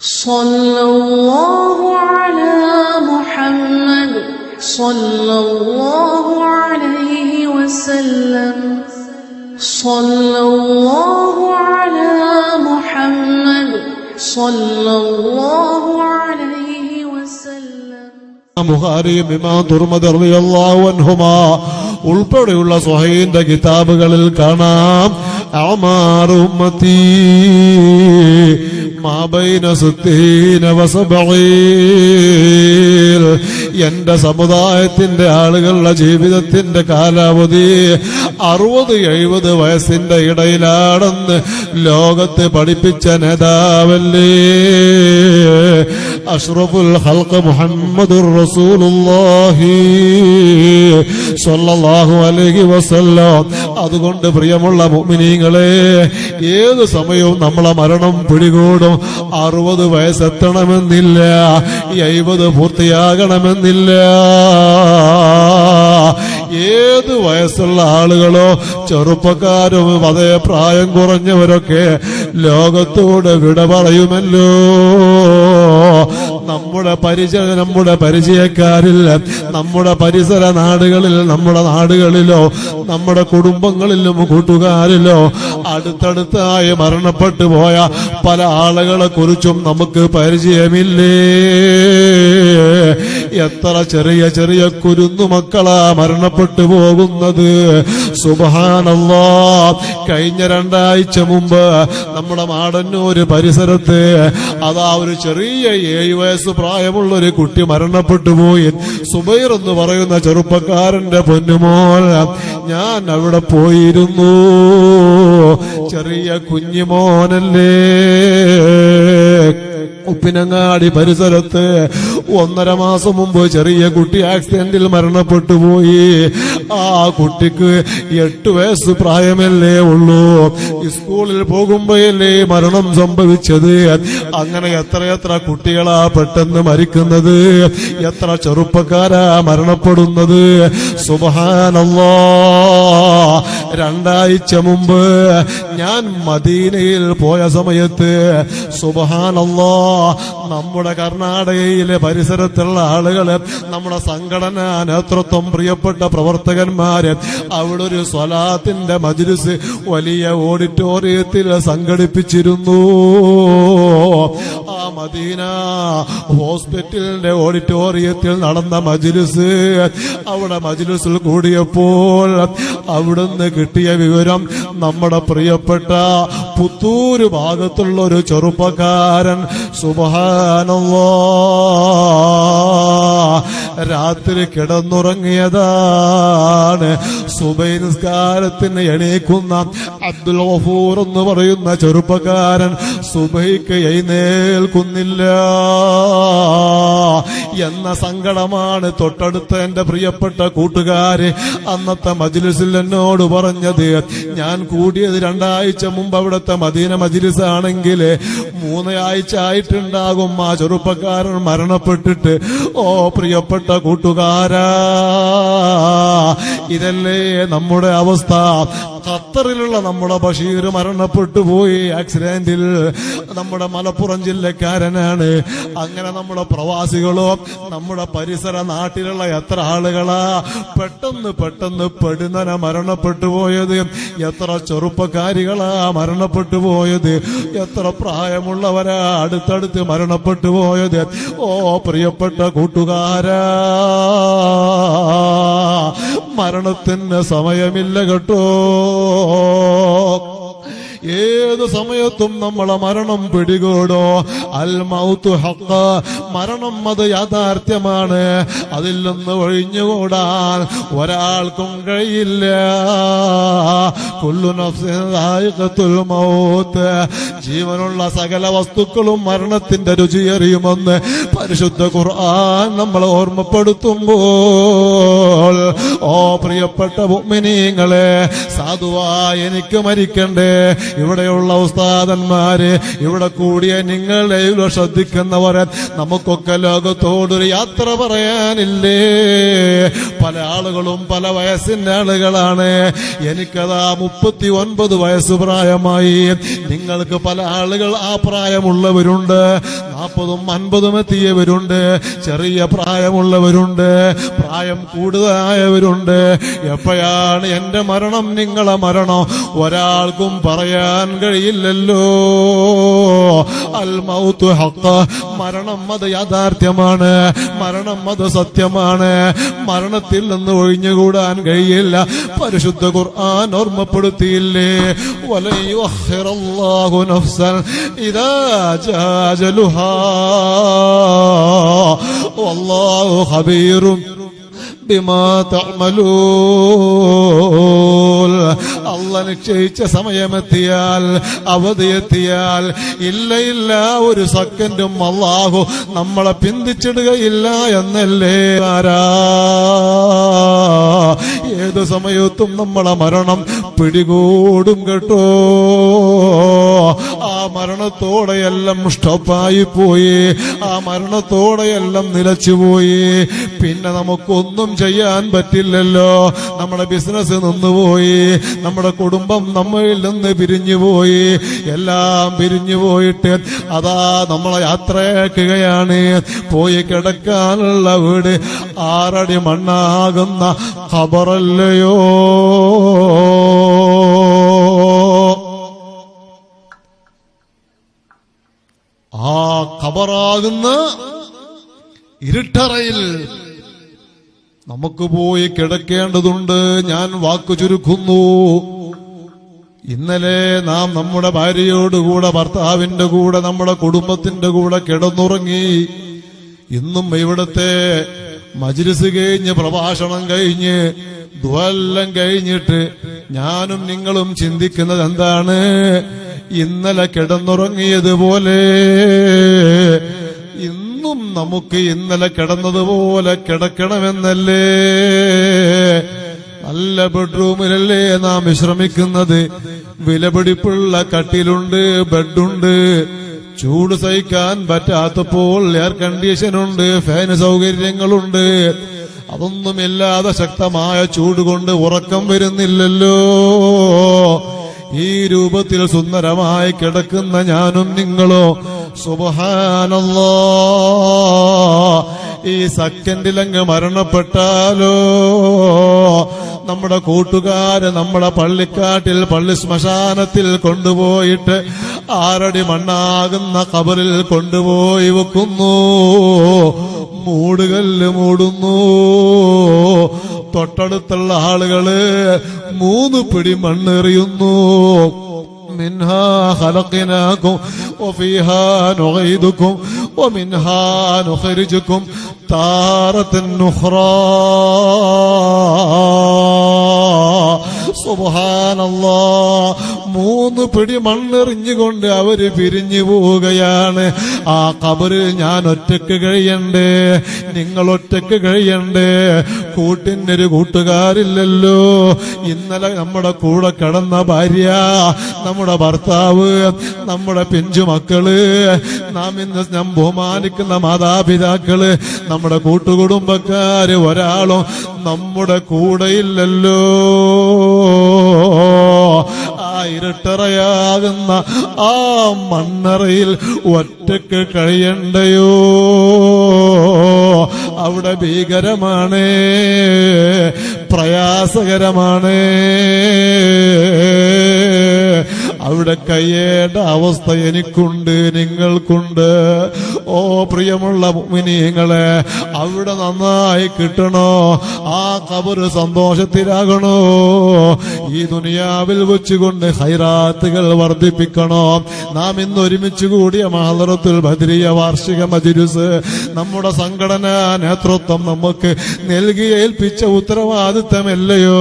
صلى الله على محمد صلى الله عليه وسلم صلى الله على محمد صلى الله عليه وسلم ബുഹാരിയും ഇമാം തുർമദ് റളിയല്ലാഹു അൻഹുമാ ഉൾപ്പെടെയുള്ള സ്വഹീന്റെ കിതാബുകളിൽ കാണാം അമാർ എന്റെ സമുദായത്തിന്റെ ആളുകളുടെ ജീവിതത്തിന്റെ കാലാവധി അറുപത് എഴുപത് വയസ്സിന്റെ ഇടയിലാണെന്ന് ലോകത്തെ പഠിപ്പിച്ച നേതാവല്ലേ? അഷ്റഫുൽ ഹൽക്ക് മുഹമ്മദുർ റസൂലുള്ളാഹി സ്വല്ലല്ലാഹു അലൈഹി വസല്ലം. അതുകൊണ്ട് പ്രിയമുള്ള മുഅ്മിനീങ്ങളെ ഏത് സമയവും നമ്മളെ മരണം പിടികൂടും. അറുപത് വയസ്സെത്തണമെന്നില്ല. എഴുപത് പൂർത്തിയാകണമെന്നില്ല. ഏത് വയസ്സുള്ള ആളുകളോ ചെറുപ്പക്കാരും അതേ പ്രായം കുറഞ്ഞവരൊക്കെ ലോകത്തോട് വിട പറയുമല്ലോ. നമ്മുടെ പരിചയ നമ്മുടെ പരിചയക്കാരിൽ നമ്മുടെ പരിസര നാടുകളിൽ നമ്മുടെ നാടുകളിലോ നമ്മുടെ കുടുംബങ്ങളിലും കൂട്ടുകാരിലോ അടുത്തടുത്തായി മരണപ്പെട്ടു പോയ പല ആളുകളെ കുറിച്ചും നമുക്ക് പരിചയമില്ലേ? എത്ര ചെറിയ ചെറിയ കുരുന്നു മക്കളാ മരണപ്പെട്ടു പോകുന്നത്. സുബഹാനല്ലാ. കഴിഞ്ഞ രണ്ടാഴ്ച മുമ്പ് നമ്മുടെ മാടന്നൂര് പരിസരത്ത് അതാ ഒരു ചെറിയ ഏഴ് വയസ്സ് പ്രായമുള്ള ഒരു കുട്ടി മരണപ്പെട്ടു പോയി. സുബൈർ എന്ന് പറയുന്ന ചെറുപ്പക്കാരന്റെ പൊന്നുമോൾ ഞാൻ അവിടെ പോയിരുന്നു. ചെറിയ കുഞ്ഞുമോനല്ലേ. ഉപ്പിനങ്ങാടി പരിസരത്ത് ഒന്നര മാസം മുമ്പ് ചെറിയ കുട്ടി ആക്സിഡന്റിൽ മരണപ്പെട്ടു പോയി. ആ കുട്ടിക്ക് എട്ട് വയസ്സ് പ്രായമല്ലേ ഉള്ളൂ. സ്കൂളിൽ പോകുമ്പോയല്ലേ മരണം സംഭവിച്ചത്? അങ്ങനെ എത്രയെത്ര കുട്ടികളാ പെട്ടെന്ന് മരിക്കുന്നത്? എത്ര ചെറുപ്പക്കാരാ മരണപ്പെടുന്നത്? സുബഹാനല്ലോ. രണ്ടാഴ്ച മുമ്പ് ഞാൻ മദീനയിൽ പോയ സമയത്ത് സുബഹാനല്ലോ നമ്മുടെ കർണാടകയിലെ പരിസരത്തുള്ള ആളുകൾ നമ്മുടെ സംഘടനാ നേതൃത്വം പ്രിയപ്പെട്ട പ്രവർത്തകന്മാര് അവിടെ ഒരു സ്വലാത്തിന്റെ മജ്ലിസ് വലിയ ഓഡിറ്റോറിയത്തിൽ സംഘടിപ്പിച്ചിരുന്നു. മദീന ഹോസ്പിറ്റലിന്റെ ഓഡിറ്റോറിയത്തിൽ നടന്ന മജിലിസ്. അവിടെ മജിലിസിൽ കൂടിയപ്പോൾ അവിടുന്ന് കിട്ടിയ വിവരം നമ്മുടെ പ്രിയപ്പെട്ട പുത്തൂര് ഭാഗത്തുള്ള ഒരു ചെറുപ്പക്കാരൻ. സുബഹാനല്ലോ. രാത്രി കിടന്നുറങ്ങിയതാണ്. സുബൈ നിസ്കാരത്തിന് എണീക്കുന്ന അബ്ദുൽ ഗഫൂർ എന്ന് പറയുന്ന ചെറുപ്പക്കാരൻ സുബൈക്ക് എഴുന്നേൽക്കുന്നില്ല. എന്ന സങ്കടമാണ് തൊട്ടടുത്ത എന്റെ പ്രിയപ്പെട്ട കൂട്ടുകാരെ. അന്നത്തെ മജിലിസിൽ എന്നോട് പറഞ്ഞത് ഞാൻ കൂടിയത് രണ്ടാഴ്ച മുമ്പ് അവിടുത്തെ മദീന മജിലിസ് ആണെങ്കിൽ മൂന്നാഴ്ച ആയിട്ടുണ്ടാകും. ആ ചെറുപ്പക്കാരൻ മരണപ്പെട്ടിട്ട് ഓ പ്രിയപ്പെട്ട കൂട്ടുകാരാ ഇതല്ലേ നമ്മുടെ അവസ്ഥ. ഖത്തറിലുള്ള നമ്മുടെ ബഷീർ മരണപ്പെട്ടു പോയി ആക്സിഡന്റിൽ നമ്മുടെ മലപ്പുറം ജില്ലക്കാരനാണ്. അങ്ങനെ നമ്മുടെ പ്രവാസികളോ നമ്മുടെ പരിസര നാട്ടിലുള്ള എത്ര ആളുകളാ പെട്ടെന്ന് പെട്ടെന്ന് പെടുന്നന മരണപ്പെട്ടു പോയത്. എത്ര ചെറുപ്പക്കാരികളാ മരണപ്പെട്ടു പോയത്. എത്ര പ്രായമുള്ളവരാ അടുത്തടുത്ത് മരണപ്പെട്ടു പോയത്. ഓ പ്രിയപ്പെട്ട കൂട്ടുകാരാ മരണത്തിന് സമയമില്ല കേട്ടോ. ഏത് സമയത്തും നമ്മളെ മരണം പിടികൂടോ? അൽ മൗത്തു ഹക്ക മരണം അത് യാഥാർത്ഥ്യമാണ്. അതിൽ നിന്ന് ഒഴിഞ്ഞുകൂടാൻ ഒരാൾക്കും കഴിയില്ല. മൗത്ത്. ജീവനുള്ള സകല വസ്തുക്കളും മരണത്തിന്റെ രുചി എറിയുമെന്ന് പരിശുദ്ധ ഖുർആൻ നമ്മളെ ഓർമ്മപ്പെടുത്തുമ്പോൾ ഓ പ്രിയപ്പെട്ട മുഅ്മിനീങ്ങളെ സാധുവായി എനിക്ക് മരിക്കണ്ടേ? ഇവിടെയുള്ള ഉസ്താദന്മാര് ഇവിടെ കൂടിയ നിങ്ങളെ ശ്രദ്ധിക്കുന്നവരെ നമുക്കൊക്കെ ലോകത്തോടൊരു യാത്ര പറയാനില്ലേ? പല ആളുകളും പല വയസ്സിന്റെ ആളുകളാണ്. എനിക്കതാ മുപ്പത്തി ഒൻപത് വയസ്സ് പ്രായമായി. നിങ്ങൾക്ക് പല ആളുകൾ ആ പ്രായമുള്ളവരുണ്ട്. നാൽപ്പതും അൻപതും എത്തിയവരുണ്ട്. ചെറിയ പ്രായമുള്ളവരുണ്ട്. പ്രായം കൂടുതലായവരുണ്ട്. എപ്പോഴാണ് എന്റെ മരണം നിങ്ങളെ മരണം? ഒരാൾക്കും പറയാൻ കഴിയില്ലല്ലോ. അൽ മൗത്തു ഹക്ക് മരണം അത് യാഥാർത്ഥ്യമാണ് മരണം അത് സത്യമാണ്. മരണത്തിൽ നിന്ന് ഒഴിഞ്ഞുകൂടാൻ കഴിയില്ല. പരിശുദ്ധ ഖുർആൻ ഓർമ്മപ്പെടുത്തിയില്ലേ? യുഅഖിറല്ലാഹു നഫ്സൻ ഇതാ ജാ അജലുഹാ വല്ലാഹു ബിമാ തഅമലൂൻ. അല്ല നിശ്ചയിച്ച സമയമെത്തിയാൽ അവധിയെത്തിയാൽ ഇല്ല ഇല്ല ഒരു സെക്കൻഡും അള്ളാഹു നമ്മളെ പിന്തിച്ചിടുകയില്ല എന്നല്ലേ? ആരാ? ഏത് സമയത്തും നമ്മളെ മരണം പിടികൂടും കേട്ടോ. ആ മരണത്തോടെയെല്ലാം സ്റ്റോപ്പായി പോയി ആ മരണത്തോടെയെല്ലാം നിലച്ചുപോയി. പിന്നെ നമുക്കൊന്നും ചെയ്യാൻ പറ്റില്ലല്ലോ. നമ്മുടെ ബിസിനസ് നിന്നുപോയി. നമ്മുടെ കുടുംബം നമ്മളിൽ നിന്ന് പിരിഞ്ഞു പോയി എല്ലാം പിരിഞ്ഞു പോയിട്ട് അതാ നമ്മളെ യാത്രയാക്കുകയാണ്. പോയി കിടക്കാനുള്ള വീട് ആറടി മണ്ണാകുന്ന ഖബറല്ലയോ. ഖബറാകുന്ന ഇരുട്ടറയിൽ നമുക്ക് പോയി കിടക്കേണ്ടതുണ്ട്. ഞാൻ വാക്കു ചുരുക്കുന്നു. ഇന്നലെ നാം നമ്മുടെ ഭാര്യയോടുകൂടെ ഭർത്താവിന്റെ കൂടെ നമ്മുടെ കുടുംബത്തിന്റെ കൂടെ കിടന്നുറങ്ങി. ഇന്നും ഇവിടത്തെ മജ്ലിസ് കഴിഞ്ഞ് പ്രഭാഷണം കഴിഞ്ഞ് ദുവെല്ലാം കഴിഞ്ഞിട്ട് ഞാനും നിങ്ങളും ചിന്തിക്കുന്നത് എന്താണ്? ഇന്നലെ കിടന്നുറങ്ങിയതുപോലെ ഇന്നും നമുക്ക് ഇന്നലെ കിടന്നതുപോലെ കിടക്കണമെന്നല്ലേ? നല്ല ബെഡ്റൂമിലല്ലേ നാം വിശ്രമിക്കുന്നത്? വിലപിടിപ്പുള്ള കട്ടിലുണ്ട് ബെഡുണ്ട്. ചൂട് സഹിക്കാൻ പറ്റാത്തപ്പോൾ എയർ കണ്ടീഷൻ ഉണ്ട് ഫാന് സൗകര്യങ്ങളുണ്ട്. അതൊന്നുമില്ലാതെ ശക്തമായ ചൂട് കൊണ്ട് ഉറക്കം വരുന്നില്ലല്ലോ. ഈ രൂപത്തിൽ സുന്ദരമായി കിടക്കുന്ന ഞാനും നിങ്ങളോ സുബഹാനല്ലോ ഈ സെക്കൻഡിലങ്ങ് മരണപ്പെട്ടാലോ? നമ്മുടെ കൂട്ടുകാര് നമ്മുടെ പള്ളിക്കാട്ടിൽ പള്ളി ശ്മശാനത്തിൽ കൊണ്ടുപോയിട്ട് ആരടി മണ്ണാകുന്ന കബറിൽ കൊണ്ടുപോയി വെക്കുന്നു. മൂടുകല്ല് മൂടുന്നു. തൊട്ടടുത്തുള്ള ആളുകൾ മൂന്ന് പിടി മണ്ണെറിയുന്നു. മിൻഹാ ഹലക്കിനാക്കും وفيها نعيدكم ومنها نخرجكم تارة أخرى. سبحان الله. മൂന്ന് പിടി മണ്ണെറിഞ്ഞുകൊണ്ട് അവർ പിരിഞ്ഞു പോവുകയാണ്. ആ കബറിൽ ഞാൻ ഒറ്റയ്ക്ക് കഴിയണ്ടേ? നിങ്ങൾ ഒറ്റയ്ക്ക് കഴിയണ്ടേ? കൂട്ടിനൊരു കൂട്ടുകാരില്ലല്ലോ. ഇന്നലെ നമ്മുടെ കൂടെ കിടന്ന ഭാര്യ നമ്മുടെ ഭർത്താവ് നമ്മുടെ പിഞ്ചു മക്കൾ നാം ഇന്ന് ഞാൻ ബഹുമാനിക്കുന്ന മാതാപിതാക്കൾ നമ്മുടെ കൂട്ടുകുടുംബക്കാര് ഒരാളും നമ്മുടെ കൂടെയില്ലല്ലോ ഇരട്ടറയാകുന്ന ആ മണ്ണറയിൽ ഒറ്റയ്ക്ക് കഴിയണ്ടയോ? അവിടെ ഭീകരമാണ് പ്രയാസകരമാണ്. അവിടെ കയ്യേണ്ട അവസ്ഥ എനിക്കുണ്ട് നിങ്ങൾക്കുണ്ട്. ഓ പ്രിയമുള്ള മിനിയങ്ങളെ അവിടെ നന്നായി കിട്ടണോ? ആ കബറ് സന്തോഷത്തിലാകണോ? ഈ ദുനിയാവിൽ വെച്ചുകൊണ്ട് ഹൈറാത്തുകൾ വർദ്ധിപ്പിക്കണോ? നാം ഇന്ന് ഒരുമിച്ച് കൂടിയ മഹലറത്തുൽ ഭദ്രീയ വാർഷിക മജിരുസ് നമ്മുടെ സംഘടനാ നേതൃത്വം നമുക്ക് നൽകി ഏൽപ്പിച്ച ഉത്തരവാദിത്തമല്ലയോ?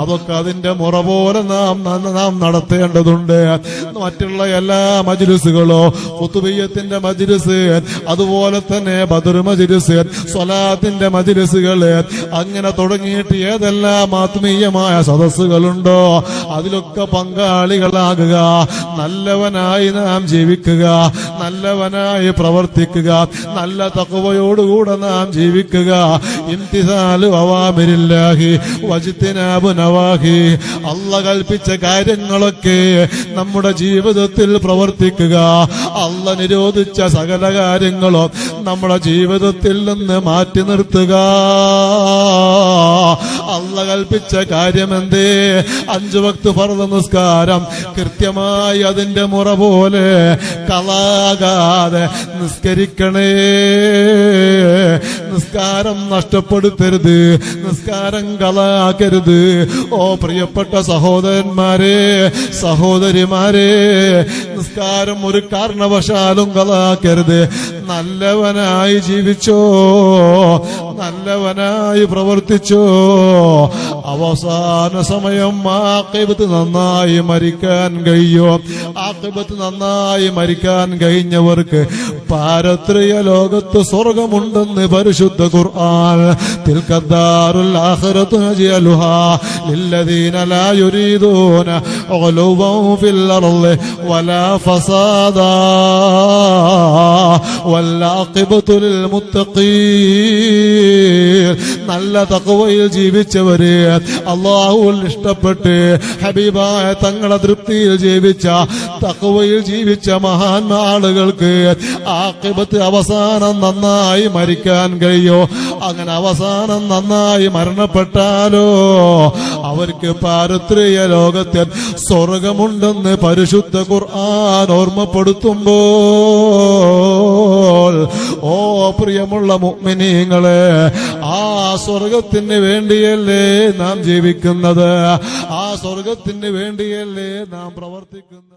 അതൊക്കെ അതിന്റെ മുറ പോലെ നാം നാം നടത്തേണ്ടതുണ്ട്. മറ്റുള്ള എല്ലാ മജിലിസുകളോ കുത്തുബയ്യത്തിന്റെ മജിലിസ് അതുപോലെ തന്നെ ബദർ മജിലിസ് സ്വലാത്തിന്റെ മജിരിസുകൾ അങ്ങനെ തുടങ്ങിയിട്ട് ഏതെല്ലാം ആത്മീയമായ സദസ്സുകളുണ്ടോ അതിലൊക്കെ പങ്കാളികളാകുക നല്ലവനായി നാം ജീവിക്കുക നല്ലവനായി പ്രവർത്തിക്കുക നല്ല തക്കവയോടുകൂടെ നാം ജീവിക്കുക. ഇംതിസാലു നവാഹി. കൽപ്പിച്ച കാര്യങ്ങളൊക്കെ നമ്മുടെ ജീവിതത്തിൽ പ്രവർത്തിക്കുക. അല്ല നിരോധിച്ച സകല കാര്യങ്ങളും നമ്മുടെ ജീവിതത്തിൽ നിന്ന് മാറ്റി നിർത്തുക. അള്ള കൽപ്പിച്ച കാര്യം എന്തേ അഞ്ചു വക്ത് ഫർദ് നിസ്കാരം കൃത്യമായി അതിന്റെ മുറ പോലെ കളാകാതെ നിസ്കരിക്കണേ. നിസ്കാരം നഷ്ടപ്പെടുത്തരുത്. നിസ്കാരം കളാക്കരുത് ഓ പ്രിയപ്പെട്ട സഹോദരന്മാരെ സഹോദരിമാരെ നിസ്കാരം ഒരു കാരണവശാലും കളാക്കരുത് നല്ലവനായി ജീവിച്ചോ? നല്ലവനായി പ്രവർത്തിച്ചോ? അവസാന സമയം ആക്കിബത്ത് നന്നായി മരിക്കാൻ കഴിയോ ആക്കിബത്ത് നന്നായി മരിക്കാൻ കഴിഞ്ഞവർക്ക് പാരത്രിയ ലോകത്ത് സ്വർഗമുണ്ടെന്ന് പരിശുദ്ധ ഖുർആൻ. നല്ല തക്കവയിൽ ജീവിച്ചവര്. അള്ളാഹുൽ ഇഷ്ടപ്പെട്ട് ഹബീബായ തങ്ങളെ തൃപ്തിയിൽ ജീവിച്ച തക്കവയിൽ ജീവിച്ച മഹാന്മാളുകൾക്ക് ആക്കിബത്ത് അവസാനം നന്നായി മരിക്കാൻ കഴിയോ? അങ്ങനെ അവസാനം നന്നായി മരണപ്പെട്ടാലോ? അവർക്ക് പാരത്രിയ ലോകത്തിൽ സ്വർഗമുണ്ടെന്ന് പരിശുദ്ധ ഖുർആൻ ഓർമ്മപ്പെടുത്തുമ്പോൾ ഓ പ്രിയമുള്ള മുഅ്മിനീങ്ങളെ ആ സ്വർഗത്തിന് വേണ്ടിയല്ലേ നാം ജീവിക്കുന്നത്? ആ സ്വർഗത്തിന് വേണ്ടിയല്ലേ നാം പ്രവർത്തിക്കുന്നത്?